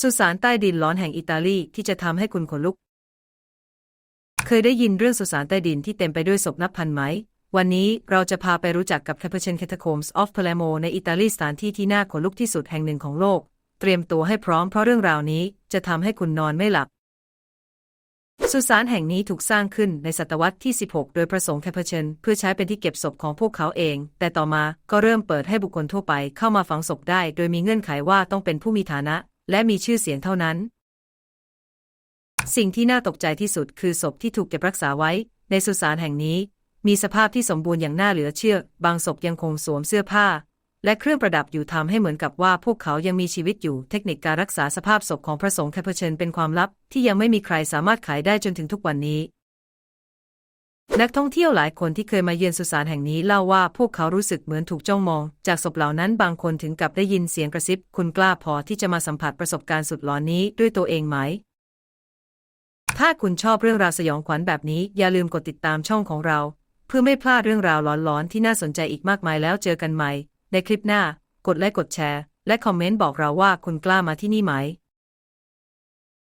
สุสานใต้ดินร้อนแห่งอิตาลีที่จะทำให้คุณขนลุก เคยได้ยินเรื่องสุสานใต้ดินที่เต็มไปด้วยศพนับพันไหม วันนี้เราจะพาไปรู้จักกับ Capuchin Catacombs of Palermo ในอิตาลีสถานที่ที่น่าขนลุกที่สุดแห่งหนึ่งของโลก เตรียมตัวให้พร้อมเพราะเรื่องราวนี้จะทำให้คุณนอนไม่หลับ สุสานแห่งนี้ถูกสร้างขึ้นในศตวรรษที่ 16 โดยพระสงฆ์แคปเชนเพื่อใช้เป็นที่เก็บศพของพวกเขาเอง แต่ต่อมาก็เริ่มเปิดให้บุคคลทั่วไปเข้ามาฝังศพได้ โดยมีเงื่อนไขว่าต้องเป็นผู้มีฐานะ และมีชื่อเสียงเท่านั้น สิ่งที่น่าตกใจที่สุดคือศพที่ถูกเก็บรักษาไว้ ในสุสานแห่งนี้ มีสภาพที่สมบูรณ์อย่างน่าเหลือเชื่อ บางศพยังคงสวมเสื้อผ้า และเครื่องประดับอยู่ทำให้เหมือนกับว่าพวกเขายังมีชีวิตอยู่ เทคนิคการรักษาสภาพศพของพระสงฆ์แคปเชนเป็นความลับที่ยังไม่มีใครสามารถขายได้จนถึงทุกวันนี้ นักท่องเที่ยวหลายคนที่เคยมาเยือนสุสานแห่งนี้เล่าว่าพวกเขารู้สึกเหมือนถูกจ้องมอง จากศพเหล่านั้นบางคนถึงกับได้ยินเสียงกระซิบ คุณกล้าพอที่จะมาสัมผัสประสบการณ์สุดหลอนนี้ด้วยตัวเองไหม ถ้าคุณชอบเรื่องราวสยองขวัญแบบนี้อย่าลืมกดติดตามช่องของเรา เพื่อไม่พลาดเรื่องราวหลอนๆที่น่าสนใจอีกมากมายแล้วเจอกันใหม่ ในคลิปหน้า กดไลค์กดแชร์ และคอมเมนต์บอกเราว่าคุณกล้ามาที่นี่ไหม